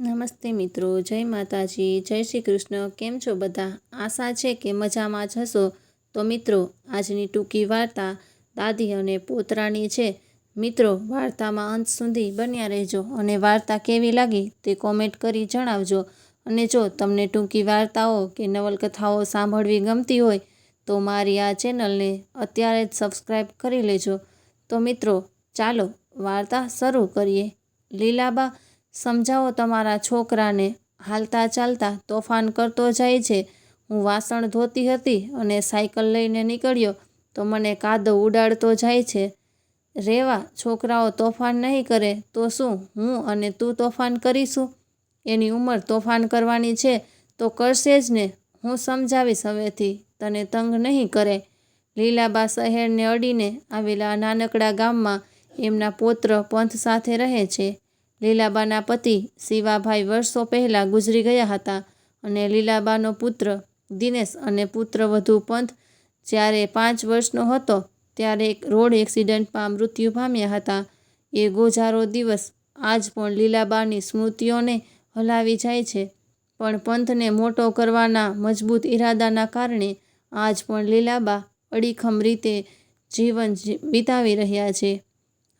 નમસ્તે મિત્રો, જય માતાજી, જય શ્રી કૃષ્ણ. કેમ છો બધા? આશા છે કે મજામાં જ હશો. તો મિત્રો, આજની ટૂંકી વાર્તા દાદી અને પોતરાની છે. મિત્રો, વાર્તામાં અંત સુધી બન્યા રહેજો અને વાર્તા કેવી લાગી તે કોમેન્ટ કરી જણાવજો. અને જો તમને ટૂંકી વાર્તાઓ કે નવલકથાઓ સાંભળવી ગમતી હોય, તો મારી આ ચેનલને અત્યારે જ સબસ્ક્રાઈબ કરી લેજો. તો મિત્રો, ચાલો વાર્તા શરૂ કરીએ. લીલાબા સમજાવો તમારા છોકરાને, હાલતા ચાલતા તોફાન કરતો જાય છે. હું વાસણ ધોતી હતી અને સાયકલ લઈને નીકળ્યો તો મને કાદવ ઉડાડતો જાય છે. રેવા, છોકરાઓ તોફાન નહીં કરે તો શું હું અને તું તોફાન કરીશું? એની ઉંમર તોફાન કરવાની છે તો કરશે જ ને. હું સમજાવીશ હવેથી, તને તંગ નહીં કરે. લીલાબા શહેરને અડીને આવેલા નાનકડા ગામમાં એમના પૌત્ર પંથ સાથે રહે છે. લીલાબાના પતિ શિવાભાઈ વર્ષો પહેલાં ગુજરી ગયા હતા અને લીલાબાનો પુત્ર દિનેશ અને પુત્રવધુ પંથ જ્યારે પાંચ વર્ષનો હતો ત્યારે એક રોડ એક્સિડન્ટમાં મૃત્યુ પામ્યા હતા. એ ગોજારો દિવસ આજ પણ લીલાબાની સ્મૃતિઓને હલાવી જાય છે. પણ પંથને મોટો કરવાના મજબૂત ઈરાદાના કારણે આજ પણ લીલાબા અડીખમ રીતે જીવન વિતાવી રહ્યા છે.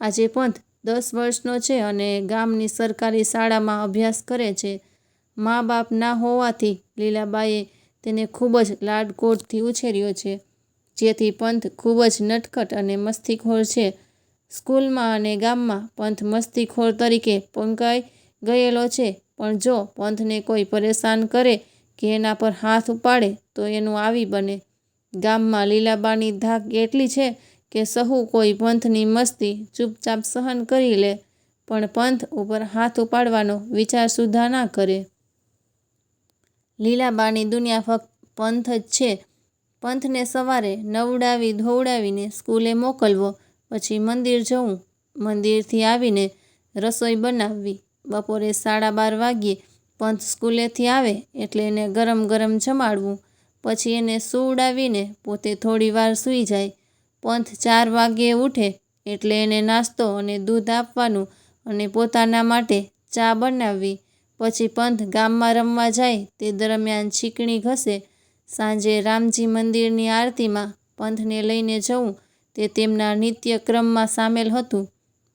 આજે પંથ દસ વર્ષનો છે અને ગામની સરકારી શાળામાં અભ્યાસ કરે છે. મા બાપ ના હોવાથી લીલાબાએ તેને ખૂબ જ લાડકોટથી ઉછેર્યો છે. જેથી પંથ ખૂબ જ નટખટ અને મસ્તીખોર છે. સ્કૂલમાં અને ગામમાં પંથ મસ્તીખોર તરીકે પંકાઈ ગયેલો છે. પણ જો પંથને કોઈ પરેશાન કરે કે એના પર હાથ ઉપાડે તો એનું આવી બને. ગામમાં લીલાબાની ધાક એટલી છે કે સહુ કોઈ પંથની મસ્તી ચૂપચાપ સહન કરી લે, પણ પંથ ઉપર હાથ ઉપાડવાનો વિચાર સુધા ના કરે. લીલાબાની દુનિયા ફક્ત પંથ જ છે. પંથને સવારે નવડાવી ધોવડાવીને સ્કૂલે મોકલવો, પછી મંદિર જવું. મંદિરથી આવીને રસોઈ બનાવવી. બપોરે સાડા બાર વાગ્યે પંથ સ્કૂલેથી આવે એટલે એને ગરમ ગરમ જમાડવું. પછી એને સુવડાવીને પોતે થોડી વાર સૂઈ જાય. પંથ ચાર વાગ્યે ઉઠે એટલે એને નાસ્તો અને દૂધ આપવાનું અને પોતાના માટે ચા બનાવવી. પછી પંથ ગામમાં રમવા જાય તે દરમિયાન છીકણી ઘસે. સાંજે રામજી મંદિરની આરતીમાં પંથને લઈને જવું તે તેમના નિત્યક્રમમાં સામેલ હતું.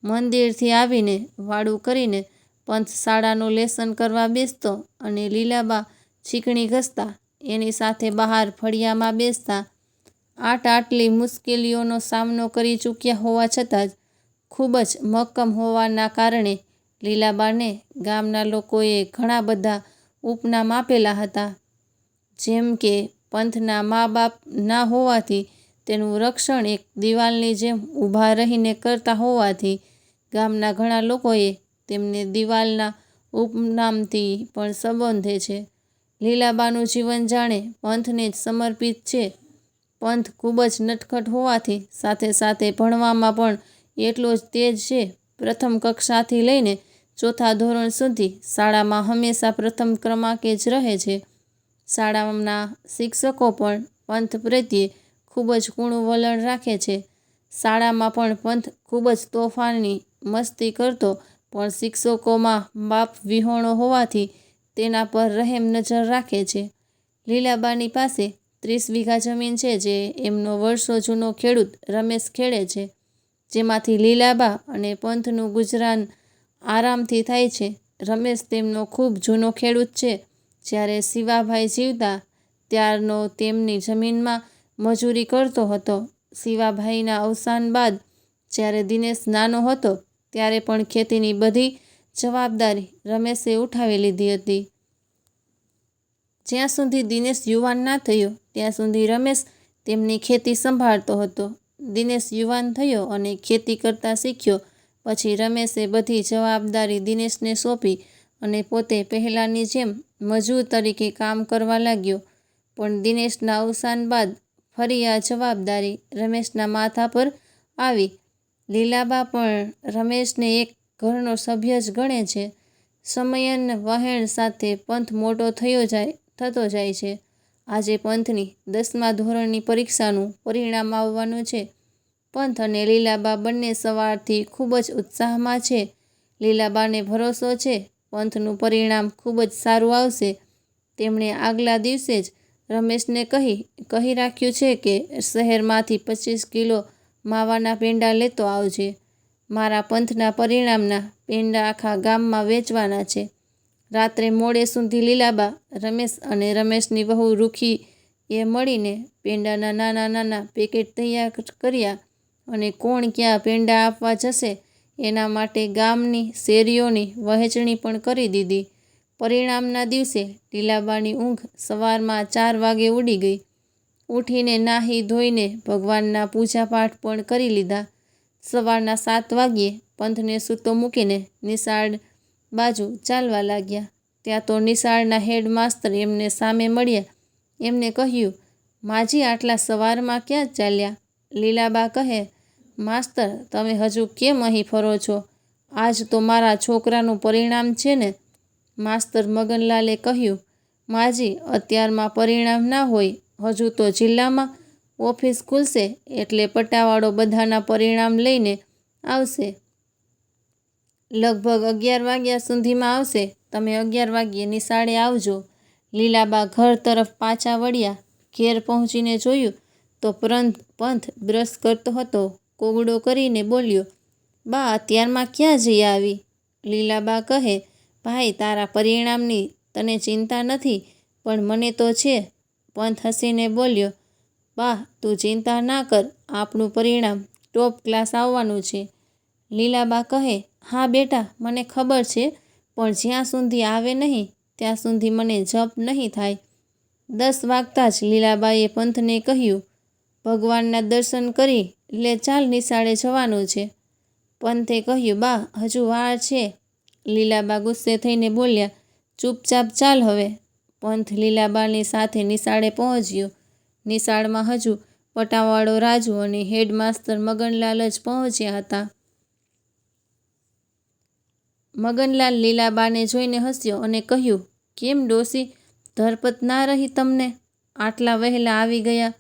મંદિરથી આવીને વાડું કરીને પંથ શાળાનું લેસન કરવા બેસતો અને લીલાબા છીકણી ઘસતા. એની સાથે બહાર ફળિયામાં બેસતા આટ આટલી મુશ્કેલીઓનો સામનો કરી ચૂક્યા હોવા છતાં જ ખૂબ જ મક્કમ હોવાના કારણે લીલાબાને ગામના લોકોએ ઘણા બધા ઉપનામ આપેલા હતા. જેમ કે પંથના મા બાપ ના હોવાથી તેનું રક્ષણ એક દિવાલની જેમ ઊભા રહીને કરતા હોવાથી ગામના ઘણા લોકોએ તેમને દિવાલના ઉપનામથી પણ સંબોધે છે. લીલાબાનું જીવન જાણે પંથને જ સમર્પિત છે. પંથ ખૂબ જ નટખટ હોવાથી સાથે સાથે ભણવામાં પણ એટલો જ તેજ છે. પ્રથમ કક્ષાથી લઈને ચોથા ધોરણ સુધી શાળામાં હંમેશા પ્રથમ ક્રમાંકે જ રહે છે. શાળાના શિક્ષકો પણ પંથ પ્રત્યે ખૂબ જ કૂણું વલણ રાખે છે. શાળામાં પણ પંથ ખૂબ જ તોફાની મસ્તી કરતો, પણ શિક્ષકોમાં બાપ વિહોણો હોવાથી તેના પર રહેમ નજર રાખે છે. લીલાબાની પાસે ત્રીસ વીઘા જમીન છે જે એમનો વર્ષો જૂનો ખેડૂત રમેશ ખેડે છે, જેમાંથી લીલાબા અને પંથનું ગુજરાન આરામથી થાય છે. રમેશ તેમનો ખૂબ જૂનો ખેડૂત છે. જ્યારે શિવાભાઈ જીવતા ત્યારનો તેમની જમીનમાં મજૂરી કરતો હતો, શિવાભાઈના અવસાન બાદ જ્યારે દિનેશ નાનો હતો, ત્યારે પણ ખેતીની બધી જવાબદારી રમેશે ઉઠાવી લીધી હતી. જ્યાં સુધી દિનેશ યુવાન ના થયો, ત્યાં સુધી રમેશ તેમની ખેતી સંભાળતો હતો. દિનેશ યુવાન થયો અને ખેતી કરતા શીખ્યો. પછી રમેશે બધી જવાબદારી દિનેશને સોંપી અને પોતે પહેલાંની જેમ મજૂર તરીકે કામ કરવા લાગ્યો. પણ દિનેશના અવસાન બાદ ફરી આ જવાબદારી રમેશના માથા પર આવી. લીલાબા પણ રમેશને એક ઘરનો સભ્ય જ ગણે છે. સમયન વહેણ સાથે પંથ મોટો થયો જાય થતો જાય છે. આજે પંથની દસમા ધોરણની પરીક્ષાનું પરિણામ આવવાનું છે. પંથ અને લીલાબા બંને સવારથી ખૂબ જ ઉત્સાહમાં છે. લીલાબાને ભરોસો છે, પંથનું પરિણામ ખૂબ જ સારું આવશે. તેમણે આગલા દિવસે જ રમેશને કહી કહી રાખ્યું છે કે શહેરમાંથી પચીસ કિલો માવાના પેંડા લેતો આવજે. મારા પંથના પરિણામના પેંડા આખા ગામમાં વેચવાના છે. રાત્રે મોડે સુધી લીલાબા, રમેશ અને રમેશની વહુ રૂખી એ મળીને પેંડાના નાના નાના પેકેટ તૈયાર કર્યા અને કોણ ક્યાં પેંડા આપવા જશે એના માટે ગામની શેરીઓની વહેંચણી પણ કરી દીધી. પરિણામના દિવસે લીલાબાની ઊંઘ સવારમાં ચાર વાગે ઉડી ગઈ. ઉઠીને નાહી ધોઈને ભગવાનના પૂજાપાઠ પણ કરી લીધા. સવારના સાત વાગ્યે પંથને સૂતો મૂકીને નિશાળ બાજુ ચાલવા લાગ્યા. ત્યાં તો નિશાળના હેડ માસ્તર એમને સામે મળ્યા. એમને કહ્યું, માજી આટલા સવારમાં ક્યાં ચાલ્યા? લીલાબા કહે, માસ્તર, તમે હજુ કેમ અહીં ફરો છો? આજ તો મારા છોકરાનું પરિણામ છે ને. માસ્તર મગનલાલે કહ્યું, માજી, અત્યારમાં પરિણામ ના હોય. હજુ તો જિલ્લામાં ઓફિસ ખુલશે એટલે પટ્ટાવાળો બધાના પરિણામ લઈને આવશે. લગભગ અગિયાર વાગ્યા સુધીમાં આવશે. તમે અગિયાર વાગ્યે નિશાળે આવજો. લીલાબા ઘર તરફ પાછા વળ્યા. ઘેર પહોંચીને જોયું તો પરંત પંથ બ્રશ કરતો હતો. કોગડો કરીને બોલ્યો, બા, અત્યારમાં ક્યાં જઈ આવી? લીલાબા કહે, ભાઈ, તારા પરિણામની તને ચિંતા નથી, પણ મને તો છે. પંથ હસીને બોલ્યો, બા, તું ચિંતા ના કર. આપણું પરિણામ ટોપ ક્લાસ આવવાનું છે. લીલાબા કહે, હા બેટા, મને ખબર છે, પણ જ્યાં સુધી આવે નહીં, ત્યાં સુધી મને જપ નહીં થાય. દસ વાગતા જ લીલાબાએ પંથને કહ્યું, ભગવાનના દર્શન કરી એટલે ચાલ નિશાળે જવાનું છે. પંથે કહ્યું, બા, હજુ વાર છે. લીલાબા ગુસ્સે થઈને બોલ્યા, ચૂપચાપ ચાલ હવે. પંથ લીલાબાની સાથે નિશાળે પહોંચ્યો. નિશાળમાં હજુ પટાવાળો રાજુ અને હેડમાસ્તર મગનલાલ જ પહોંચ્યા હતા. મગનલાલ લીલાબાને જોઈને હસ્યો અને કહ્યું, કેમ ડોસી ધરપત ના રહી તમને? આટલા વહેલા આવી ગયા?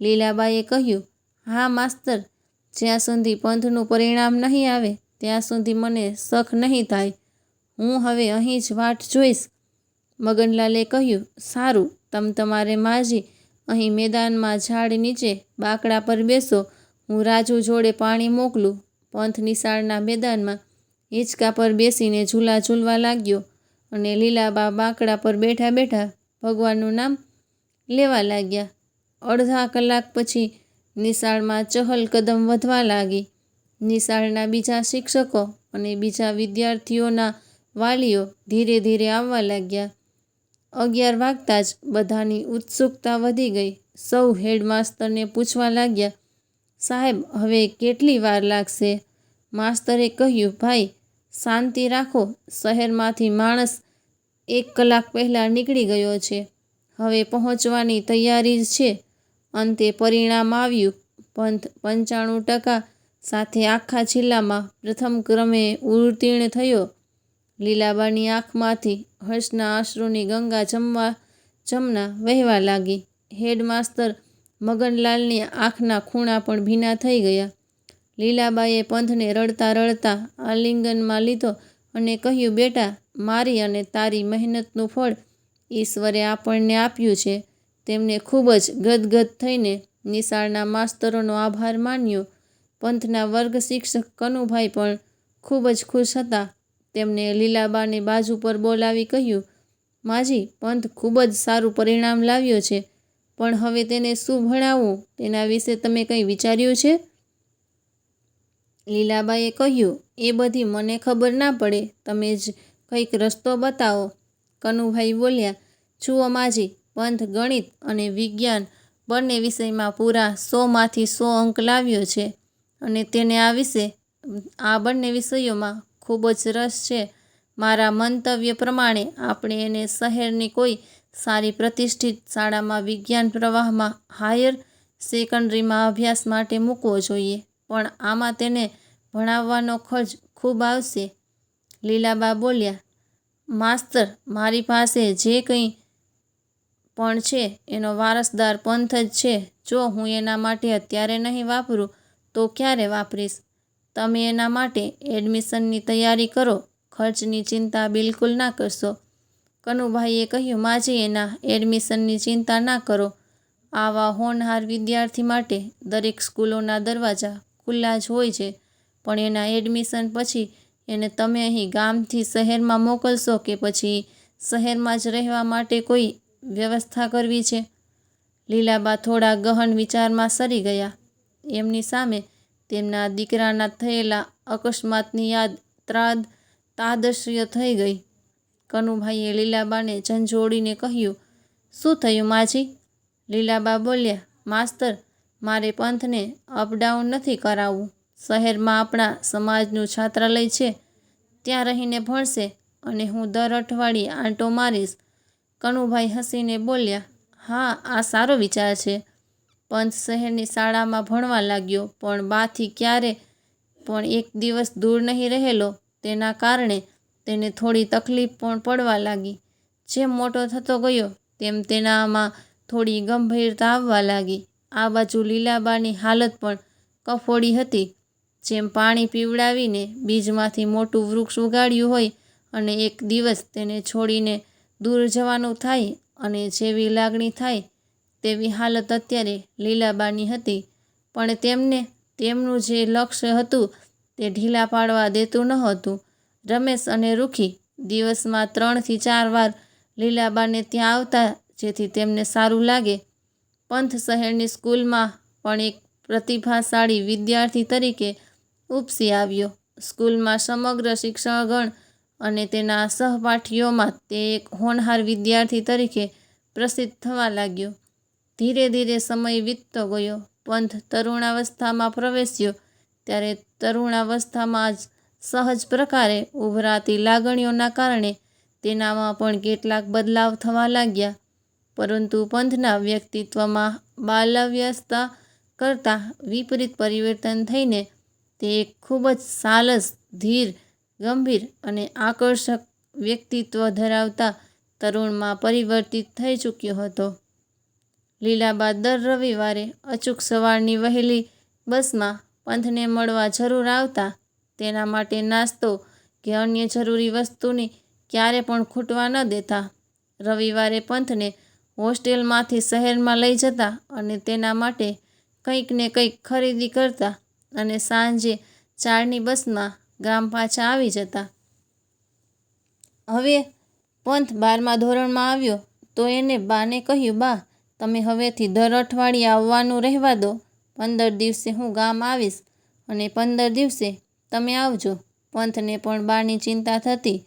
લીલાબાએ કહ્યું, હા, માસ્તર. જ્યાં સુધી પંથનું પરિણામ નહીં આવે, ત્યાં સુધી મને શખ નહીં થાય. હું હવે અહીં જ વાટ જોઈશ. મગનલાલે કહ્યું, સારું, તમ તમારે માજી. અહીં મેદાનમાં ઝાડ નીચે બાકડા પર બેસો. હું રાજુ જોડે પાણી મોકલું. પંથ નિશાળના મેદાનમાં હિંચકા પર બેસીને ઝૂલા ઝૂલવા લાગ્યો અને લીલાબા બાંકડા પર બેઠા બેઠા ભગવાનનું નામ લેવા લાગ્યા. અડધા કલાક પછી નિશાળમાં ચહલ કદમ વધવા લાગી. નિશાળના બીજા શિક્ષકો અને બીજા વિદ્યાર્થીઓના વાલીઓ ધીરે ધીરે આવવા લાગ્યા. અગિયાર વાગતા જ બધાની ઉત્સુકતા વધી ગઈ. સૌ હેડમાસ્તરને પૂછવા લાગ્યા, સાહેબ, હવે કેટલી વાર લાગશે? માસ્તરે કહ્યું, ભાઈ, શાંતિ રાખો. શહેરમાંથી માણસ એક કલાક પહેલાં નીકળી ગયો છે. હવે પહોંચવાની તૈયારી જ છે. અંતે પરિણામ આવ્યું. પંથ પંચાણું ટકા સાથે આખા જિલ્લામાં પ્રથમ ક્રમે ઉત્તીર્ણ થયો. લીલાબાની આંખમાંથી હર્ષના અશ્રુની ગંગા જમવા જમના વહેવા લાગી. હેડમાસ્તર મગનલાલની આંખના ખૂણા પણ ભીના થઈ ગયા. લીલાબાએ પંથને રડતા રડતા આલિંગનમાં લીધો અને કહ્યું, બેટા, મારી અને તારી મહેનતનું ફળ ઈશ્વરે આપણને આપ્યું છે. તેમને ખૂબ જ ગદગદ થઈને નિશાળના માસ્તરોનો આભાર માન્યો. પંથના વર્ગ શિક્ષક કનુભાઈ પણ ખૂબ જ ખુશ હતા. તેમને લીલાબાને બાજુ પર બોલાવી કહ્યું, માજી, પંથ ખૂબ જ સારું પરિણામ લાવ્યો છે, પણ હવે તેને શું ભણાવવું તેના વિશે તમે કંઈ વિચાર્યું છે? લીલાબાએ કહ્યું, એ બધી મને ખબર ના પડે. તમે જ કંઈક રસ્તો બતાવો. કનુભાઈ બોલ્યા, જુઓ માજી પંથ ગણિત અને વિજ્ઞાન બંને વિષયમાં પૂરા સોમાંથી સો અંક લાવ્યો છે અને તેને આ વિશે, આ બંને વિષયોમાં ખૂબ જ રસ છે. મારા મંતવ્ય પ્રમાણે આપણે એને શહેરની કોઈ સારી પ્રતિષ્ઠિત શાળામાં વિજ્ઞાન પ્રવાહમાં હાયર સેકન્ડરીમાં અભ્યાસ માટે મૂકવો જોઈએ. પણ આમાં તેને ભણાવવાનો ખર્ચ ખૂબ આવશે. લીલાબા બોલ્યા, માસ્તર, મારી પાસે જે કંઈ પણ છે, એનો વારસદાર પંથ જ છે. જો હું એના માટે અત્યારે નહીં વાપરું, તો ક્યારે વાપરીશ? તમે એના માટે એડમિશનની તૈયારી કરો. ખર્ચની ચિંતા બિલકુલ ના કરશો. કનુભાઈએ કહ્યું, માજી એના એડમિશનની ચિંતા ના કરો. આવા હોનહાર વિદ્યાર્થી માટે દરેક સ્કૂલોના દરવાજા ખુલ્લા જ હોય છે. પણ એના એડમિશન પછી એને તમે અહીં ગામથી શહેરમાં મોકલશો કે પછી શહેરમાં જ રહેવા માટે કોઈ વ્યવસ્થા કરવી છે? લીલાબા થોડા ગહન વિચારમાં સરી ગયા. એમની સામે તેમના દીકરાના થયેલા અકસ્માતની યાદ ત્રાદ તાદશ્ય થઈ ગઈ. કનુભાઈએ લીલાબાને ઝંઝોડીને કહ્યું, શું થયું, માજી? લીલાબા બોલ્યા, માસ્તર મારે પંથને અપડાઉન નથી કરાવવું. શહેરમાં આપણા સમાજનું છાત્રાલય છે. ત્યાં રહીને ભણશે અને હું દર અઠવાડિયે આંટો મારીશ. કનુભાઈ હસીને બોલ્યા, હા, આ સારો વિચાર છે. પંથ શહેરની શાળામાં ભણવા લાગ્યો, પણ બાથી ક્યારે પણ એક દિવસ દૂર નહીં રહેલો. તેના કારણે તેને થોડી તકલીફ પણ પડવા લાગી. જેમ મોટો થતો ગયો, તેમ તેનામાં થોડી ગંભીરતા આવવા લાગી. આ બાજુ લીલાબાની હાલત પણ કફોડી હતી. જેમ પાણી પીવડાવીને બીજમાંથી મોટું વૃક્ષ ઉગાડ્યું હોય અને એક દિવસ તેને છોડીને દૂર જવાનું થાય અને જેવી લાગણી થાય તેવી હાલત અત્યારે લીલાબાની હતી. પણ તેમને તેમનું જે લક્ષ્ય હતું તે ઢીલા પાડવા દેતું ન હતું રમેશ અને રૂખી દિવસમાં ત્રણથી ચાર વાર લીલાબાને ત્યાં આવતા જેથી તેમને સારું લાગે. પંથ શહેરની સ્કૂલમાં પણ એક પ્રતિભાશાળી વિદ્યાર્થી તરીકે ઉપસી આવ્યો. સ્કૂલમાં સમગ્ર શિક્ષણગણ અને તેના સહપાઠીઓમાં તે એક હોનહાર વિદ્યાર્થી તરીકે પ્રસિદ્ધ થવા લાગ્યો. ધીરે ધીરે સમય વીતતો ગયો. પંથ તરુણાવસ્થામાં પ્રવેશ્યો ત્યારે તરુણાવસ્થામાં જ સહજ પ્રકારે ઉભરાતી લાગણીઓના કારણે તેનામાં પણ કેટલાક બદલાવ થવા લાગ્યા. પરંતુ પંથના વ્યક્તિત્વમાં બાલાવ્યસ્તા કરતાં વિપરીત પરિવર્તન થઈને તે એક ખૂબ જ સાલસ, ધીર, ગંભીર અને આકર્ષક વ્યક્તિત્વ ધરાવતા તરુણમાં પરિવર્તિત થઈ ચૂક્યો હતો. લીલાબા દર રવિવારે અચૂક સવારની વહેલી બસમાં પંથને મળવા જરૂર આવતા તેના માટે નાસ્તો કે અન્ય જરૂરી વસ્તુની ક્યારે પણ ખૂટવા ન દેતા રવિવારે પંથને હોસ્ટેલમાંથી શહેરમાં લઈ જતા અને તેના માટે કંઈક ને કંઈક ખરીદી કરતા અને સાંજે ચારની બસમાં ગામ પાછા આવી જતા. હવે પંથ બારમા ધોરણમાં આવ્યો તો એને બાને કહ્યું, બા, તમે હવેથી દર અઠવાડિયે આવવાનું રહેવા દો. પંદર દિવસે હું ગામ આવીશ અને પંદર દિવસે તમે આવજો. પંથને પણ બાની ચિંતા થતી.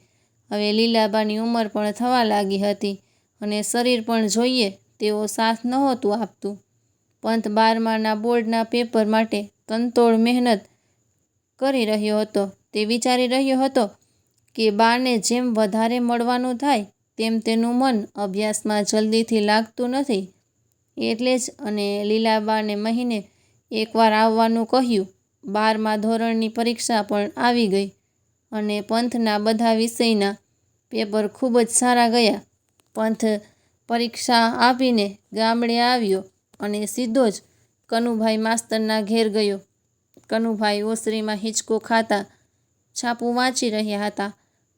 હવે લીલાબાની ઉંમર પણ થવા લાગી હતી. અને શરીર પણ જોઈએ તેવો સાથ નહોતું આપતું. પંથ બારમાના બોર્ડના પેપર માટે તનતોડ મહેનત કરી રહ્યો હતો. તે વિચારી રહ્યો હતો કે બાને જેમ વધારે મળવાનું થાય, તેમ તેનું મન અભ્યાસમાં જલ્દીથી લાગતું નથી. એટલે જ અને લીલાબાને મહિને એકવાર આવવાનું કહ્યું. બારમા ધોરણની પરીક્ષા પણ આવી ગઈ અને પંથના બધા વિષયના પેપર ખૂબ જ સારા ગયા. પંથ પરીક્ષા આપીને ગામડે આવ્યો અને સીધો જ કનુભાઈ માસ્તરના ઘેર ગયો. કનુભાઈ ઓસરીમાં હિંચકો ખાતા છાપું વાંચી રહ્યા હતા.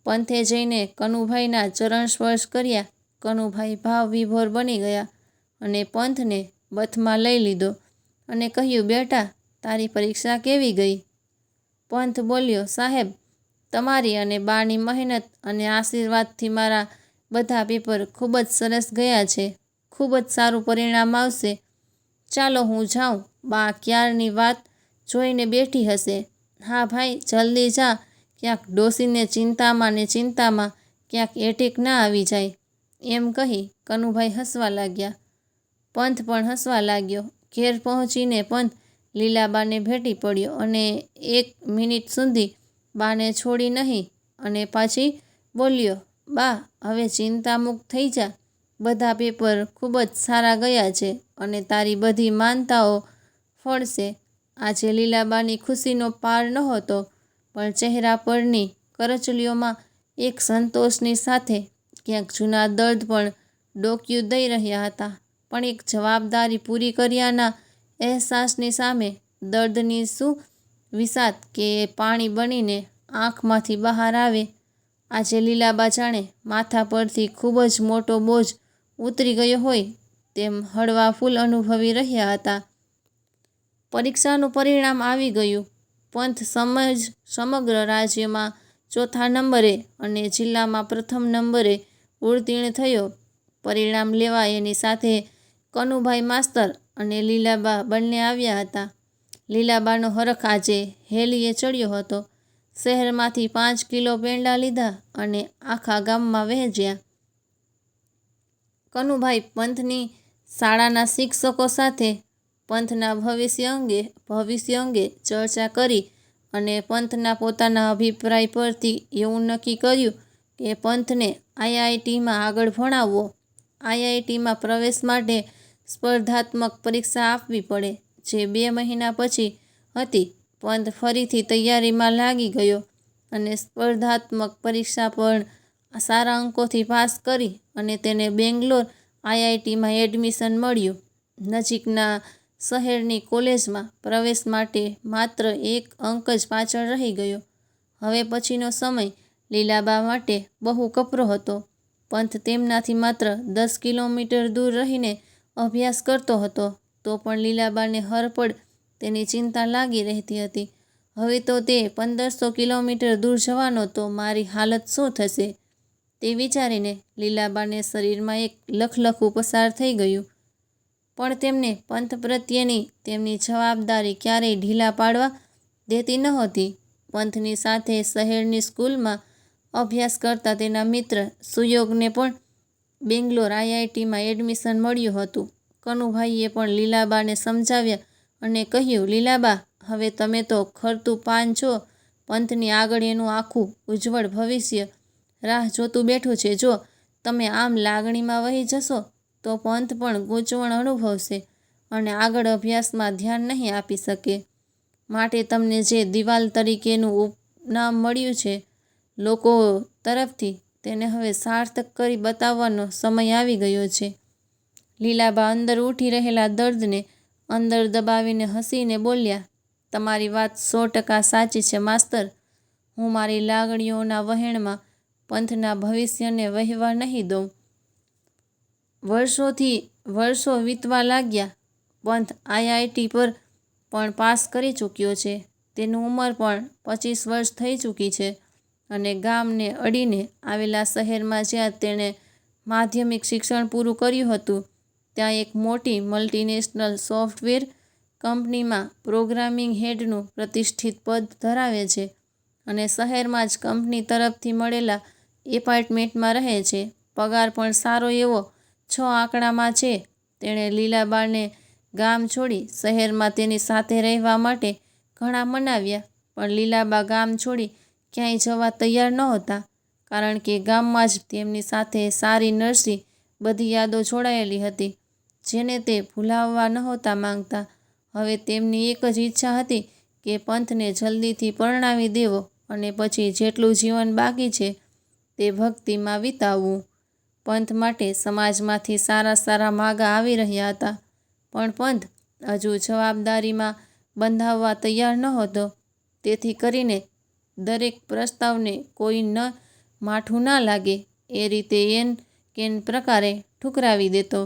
પંથે જઈને કનુભાઈના ચરણ સ્પર્શ કર્યા. કનુભાઈ ભાવ વિભોર બની ગયા અને પંથને બથમાં લઈ લીધો અને કહ્યું, બેટા, તારી પરીક્ષા કેવી ગઈ? પંથ બોલ્યો, સાહેબ, તમારી અને બાની મહેનત અને આશીર્વાદથી મારા બધા પેપર ખૂબ જ સરસ ગયા છે. ખૂબ જ સારું પરિણામ આવશે. ચાલો હું જાઉં. બા ક્યારની વાત જોઈને બેઠી હશે. હા ભાઈ, જલ્દી જા. ક્યાંક ડોસીને ચિંતામાં ને ચિંતામાં ક્યાંક એટેક ના આવી જાય. એમ કહી કનુભાઈ હસવા લાગ્યા. પંથ પણ હસવા લાગ્યો. ઘેર પહોંચીને પંથ લીલાબાને ભેટી પડ્યો અને એક મિનિટ સુધી બાને છોડી નહીં અને પાછી બોલ્યો બા, હવે ચિંતામુક્ત થઈ જા. બધા પેપર ખૂબ જ સારા ગયા છે અને તારી બધી માનતાઓ ફળશે. આજે લીલાબાની ખુશીનો પાર નહોતો, પણ ચહેરા પરની કરચલીઓમાં એક સંતોષની સાથે ક્યાંક જૂના દર્દ પણ ડોક્યું દઈ રહ્યા હતા. પણ એક જવાબદારી પૂરી કર્યાના અહેસાસની સામે દર્દની શું વિષાદ કે પાણી બનીને આંખમાંથી બહાર આવે આજે લીલાબા જાણે માથા પરથી ખૂબ જ મોટો બોજ ઉતરી ગયો હોય તેમ હળવા ફૂલ અનુભવી રહ્યા હતા. પરીક્ષાનું પરિણામ આવી ગયું. પંથ સમજ સમગ્ર રાજ્યમાં ચોથા નંબરે અને જિલ્લામાં પ્રથમ નંબરે ઉત્તીર્ણ થયો. પરિણામ લેવા એની સાથે કનુભાઈ માસ્તર અને લીલાબા બંને આવ્યા હતા. લીલાબાનો હરખ આજે હેલીએ ચડ્યો હતો. શહેરમાંથી પાંચ કિલો પેંડા લીધા અને આખા ગામમાં વહેંચ્યા. કનુભાઈ પંથની શાળાના શિક્ષકો સાથે પંથના ભવિષ્ય અંગે ભવિષ્ય અંગે ચર્ચા કરી અને પંથના પોતાના અભિપ્રાય પરથી એવું નક્કી કર્યું કે પંથને આઈઆઈટીમાં આગળ ભણાવવો. આઈઆઈટીમાં પ્રવેશ માટે સ્પર્ધાત્મક પરીક્ષા આપવી પડે, જે બે મહિના પછી હતી. પંથ ફરીથી તૈયારીમાં લાગી ગયો અને સ્પર્ધાત્મક પરીક્ષા પણ સારા અંકોથી પાસ કરી અને તેને બેંગ્લોર આઈઆઈટીમાં એડમિશન મળ્યું. નજીકના શહેરની કોલેજમાં પ્રવેશ માટે માત્ર એક અંક જ પાછળ રહી ગયો. હવે પછીનો સમય લીલાબા માટે બહુ કપરો હતો. પંથ તેમનાથી માત્ર દસ કિલોમીટર દૂર રહીને અભ્યાસ કરતો હતો. તો પણ લીલાબાને હરપળ તેની ચિંતા લાગી રહેતી હતી. હવે તો તે પંદરસો કિલોમીટર દૂર જવાનો તો મારી હાલત શું થશે? તે વિચારીને લીલાબાને શરીરમાં એક લખલખું પસાર થઈ ગયું. પણ તેમને પંથ પ્રત્યેની તેમની જવાબદારી ક્યારેય ઢીલા પાડવા દેતી નહોતી. પંથની સાથે શહેરની સ્કૂલમાં અભ્યાસ કરતા તેના મિત્ર સુયોગને પણ બેંગ્લોર આઈઆઈટીમાં એડમિશન મળ્યું હતું. કનુભાઈએ પણ લીલાબાને સમજાવ્યા અને કહ્યું, લીલાબા, હવે તમે તો ખરતું પાન છો, પંથની આગળ એનું આખું ઉજ્જવળ ભવિષ્ય. રાહ જોતું બેઠું છે. જો તમે આમ લાગણીમાં વહી જશો, તો પંથ પણ ગૂંચવણ અનુભવશે અને આગળ અભ્યાસમાં ધ્યાન નહીં આપી શકે. માટે તમને જે દિવાલ તરીકેનું ઉપનામ મળ્યું છે, લોકો તરફથી તેને હવે સાર્થક કરી બતાવવાનો સમય આવી ગયો છે. લીલાબા અંદર ઉઠી રહેલા દર્દને અંદર દબાવીને હસીને બોલ્યા, તમારી વાત સો ટકા સાચી છે, માસ્તર. હું મારી લાગણીઓના વહેણમાં પંથના ભવિષ્યને વહેવા નહીં દઉં. વર્ષોથી વર્ષો વીતવા લાગ્યા. પંથ આઈઆઈટી પર પણ પાસ કરી ચૂક્યો છે. તેનું ઉંમર પણ પચીસ વર્ષ થઈ ચૂકી છે અને ગામને અડીને આવેલા શહેરમાં જ્યાં તેણે માધ્યમિક શિક્ષણ પૂરું કર્યું હતું ત્યાં એક મોટી મલ્ટીનેશનલ સોફ્ટવેર કંપનીમાં પ્રોગ્રામિંગ હેડનું પ્રતિષ્ઠિત પદ ધરાવે છે અને શહેરમાં જ કંપની તરફથી મળેલા એપાર્ટમેન્ટમાં રહે છે. પગાર પણ સારો એવો છ આંકડામાં છે. તેણે લીલાબાને ગામ છોડી શહેરમાં તેની સાથે રહેવા માટે ઘણા મનાવ્યા, પણ લીલાબા ગામ છોડી ક્યાંય જવા તૈયાર નહોતા, કારણ કે ગામમાં જ તેમની સાથે સારી નરસી બધી યાદો જોડાયેલી હતી. જેને તે ભૂલાવવા નહોતા માંગતા. હવે તેમની એક જ ઈચ્છા હતી કે પંથને જલ્દીથી પરણાવી દેવો અને પછી જેટલું જીવન બાકી છે તે ભક્તિમાં વિતાવવું. પંથ માટે સમાજમાંથી સારા સારા માગા આવી રહ્યા હતા, પણ પંથ હજુ જવાબદારીમાં બંધાવવા તૈયાર નહોતો. તેથી કરીને દરેક પ્રસ્તાવને કોઈ ન માઠું ના લાગે, એ રીતે એન કેન પ્રકારે ઠુકરાવી દેતો.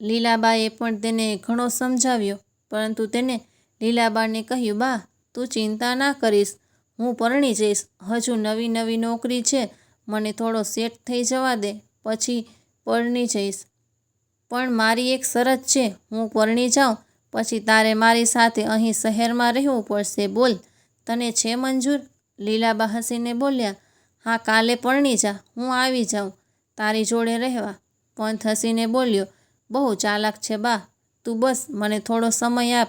લીલાબાએ પણ તેને ઘણો સમજાવ્યો, પરંતુ તેને લીલાબાને કહ્યું, બા, તું ચિંતા ના કરીશ. હું પરણી જઈશ. હજુ નવી નવી નોકરી છે. મને થોડો સેટ થઈ જવા દે. પછી પરણી જઈશ. પણ મારી એક શરત છે. હું પરણી જાઉં. પછી તારે મારી સાથે અહીં શહેરમાં રહેવું પડશે. બોલ. તને છે મંજૂર? લીલાબા હસીને બોલ્યા, હા, કાલે પરણી જા. હું આવી જાઉં. તારી જોડે રહેવા. પંથ હસીને બોલ્યો બહુ ચાલાક છે બા. તું બસ મને થોડો સમય આપ.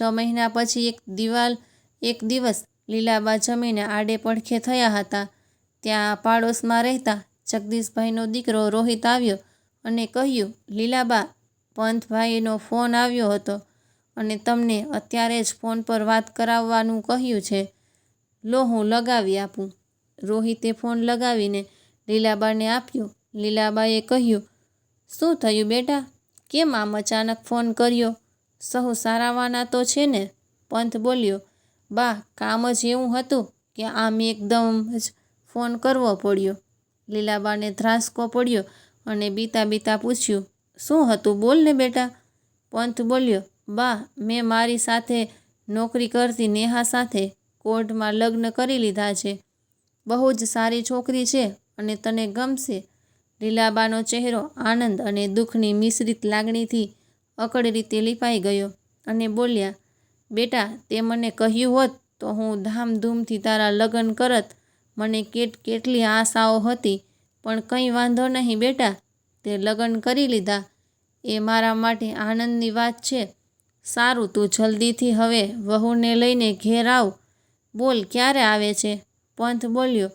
છ મહિના પછી એક દિવાલ, એક દિવસ લીલાબા જમીને આડે પડખે થયા હતા. ત્યાં પાડોશમાં રહેતા જગદીશભાઈનો દીકરો રોહિત આવ્યો અને કહ્યું, લીલાબા, પંથભાઈનો ફોન આવ્યો હતો અને તમને અત્યારે જ ફોન પર વાત કરાવવાનું કહ્યું છે. લો, હું લગાવી આપું. રોહિતે ફોન લગાવીને લીલાબાને આપ્યો. લીલાબાએ કહ્યું શું થયું બેટા? કેમ આમ અચાનક ફોન કર્યો? સહુ સારાવાના તો છે ને? પંથ બોલ્યો, બા, કામ જ એવું હતું કે આમ એકદમ જ ફોન કરવો પડ્યો. લીલાબાને ધ્રાસકો પડ્યો અને બીતા બીતા પૂછ્યું, શું હતું? બોલ ને બેટા. પંથ બોલ્યો, બા, મેં મારી સાથે નોકરી કરતી નેહા સાથે કોર્ટમાં લગ્ન કરી લીધા છે. બહુ જ સારી છોકરી છે અને તને ગમશે. લીલાબાનો ચહેરો આનંદ અને દુઃખની મિશ્રિત લાગણીથી અકળ રીતે લીપાઈ ગયો અને બોલ્યા, બેટા, તે મને કહ્યું હોત તો હું ધામધૂમથી તારા લગ્ન કરત. મને કેટ કેટલી આશાઓ હતી, પણ કંઈ વાંધો નહીં બેટા, તે લગ્ન કરી લીધા. એ મારા માટે આનંદની વાત છે. સારું, તું જલ્દીથી હવે વહુને લઈને ઘેર આવ. બોલ, ક્યારે આવે છે? પંથ બોલ્યો,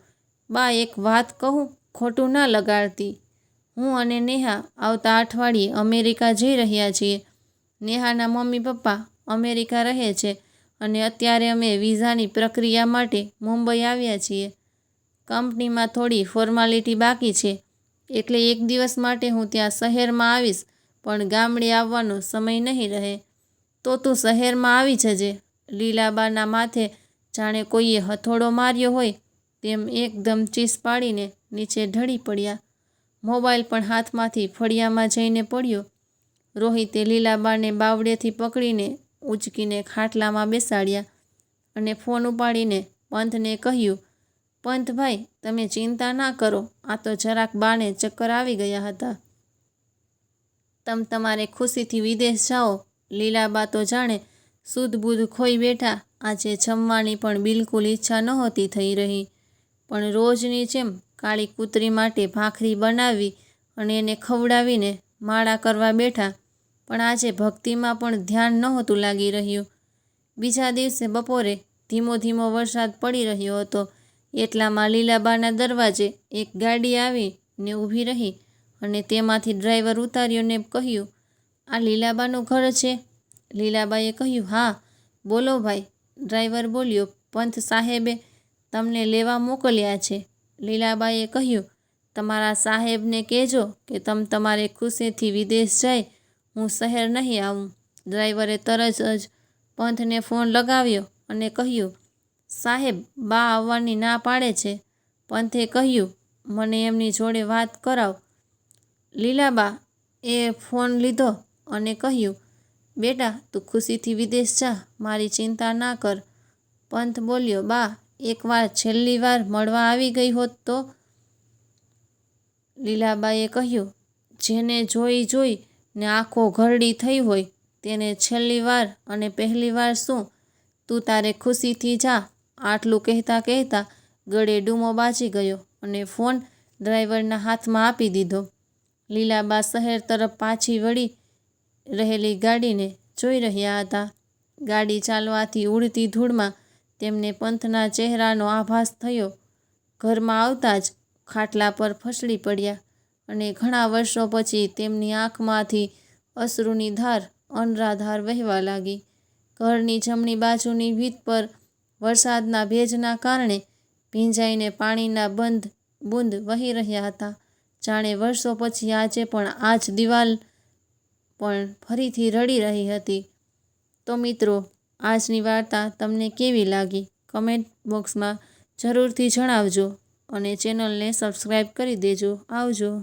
બા, એક વાત કહું. ખોટું ના લગાડતી. હું અને નેહા આવતા અઠવાડિયે અમેરિકા જઈ રહ્યા છીએ. નેહાના મમ્મી પપ્પા અમેરિકા રહે છે અને અત્યારે અમે વિઝાની પ્રક્રિયા માટે મુંબઈ આવ્યા છીએ. કંપનીમાં થોડી ફોર્માલિટી બાકી છે. એટલે એક દિવસ માટે હું ત્યાં શહેરમાં આવીશ, પણ ગામડે આવવાનો સમય નહીં રહે. તો તું શહેરમાં આવી જજે. લીલાબાના માથે જાણે કોઈએ હથોડો માર્યો હોય તેમ એકદમ ચીસ પાડીને નીચે ઢળી પડ્યા. મોબાઈલ પણ હાથમાંથી ફળિયામાં જઈને પડ્યો. રોહિતે લીલાબાને બાવડેથી પકડીને ઉંચકીને ખાટલામાં બેસાડ્યા અને ફોન ઉપાડીને પંથને કહ્યું પંથભાઈ તમે ચિંતા ના કરો. આ તો જરાક બાને ચક્કર આવી ગયા હતા. તમ તમારે ખુશીથી વિદેશ જાઓ. લીલાબા તો જાણે સુધબુધ ખોઈ બેઠા. આજે જમવાની પણ બિલકુલ ઈચ્છા નહોતી થઈ રહી. પણ રોજની જેમ કાળી કૂતરી માટે ભાખરી બનાવી અને એને ખવડાવીને માળા કરવા બેઠા, પણ આજે ભક્તિમાં પણ ધ્યાન નહોતું લાગી રહ્યું. બીજા દિવસે બપોરે ધીમો ધીમો વરસાદ પડી રહ્યો હતો. એટલામાં લીલાબાના દરવાજે એક ગાડી આવીને ઊભી રહી અને તેમાંથી ડ્રાઈવર ઉતાર્યો ને કહ્યું, આ લીલાબાનું ઘર છે. લીલાબાએ કહ્યું, હા. બોલો ભાઈ. ડ્રાઈવર બોલ્યો, પંથ સાહેબે તમને લેવા મોકલ્યા છે. લીલાબાએ કહ્યું, તમારા સાહેબને કહેજો કે તમ તમારે ખુશીથી વિદેશ જાય, હું શહેર નહીં આવું. ડ્રાઈવરે તરત જ પંથને ફોન લગાવ્યો અને કહ્યું, સાહેબ, બા આવવાની ના પાડે છે. પંથે કહ્યું, મને એમની જોડે વાત કરાવ. લીલાબા એ ફોન લીધો અને કહ્યું, બેટા, તું ખુશીથી વિદેશ જા, મારી ચિંતા ના કર. પંથ બોલ્યો, બા એકવાર છેલ્લી વાર મળવા આવી ગઈ હોત તો? લીલાબાએ કહ્યું, જેને જોઈ જોઈ ને આંખો ઘરડી થઈ હોય, તેને છેલ્લી વાર અને પહેલી વાર શું? તું તારે ખુશીથી જા. આટલું કહેતા કહેતા ગળે ડૂમો બાજી ગયો અને ફોન ડ્રાઈવરના હાથમાં આપી દીધો. લીલાબા શહેર તરફ પાછી વળી રહેલી ગાડીને જોઈ રહ્યા હતા. ગાડી ચાલવાથી ઉડતી ધૂળમાં તેમને પંથના ચહેરાનો આભાસ થયો. ઘરમાં આવતા જ ખાટલા પર ફસડી પડ્યા અને ઘણા વર્ષો પછી તેમની આંખમાંથી અશ્રુની ધાર અનરાધાર વહેવા લાગી. ઘરની જમણી બાજુની ભીત પર વરસાદના ભેજના કારણે ભીંજાઈને પાણીના બંધ બૂંદ વહી રહ્યા હતા. જાણે વર્ષો પછી આજે પણ આ જ દિવાલ પણ ફરીથી રડી રહી હતી. તો મિત્રો આજની વાર્તા તમને કેવી લાગી? કમેન્ટ બોક્સમાં જરૂરથી જણાવજો અને ચેનલને સબસ્ક્રાઈબ કરી દેજો. આવજો.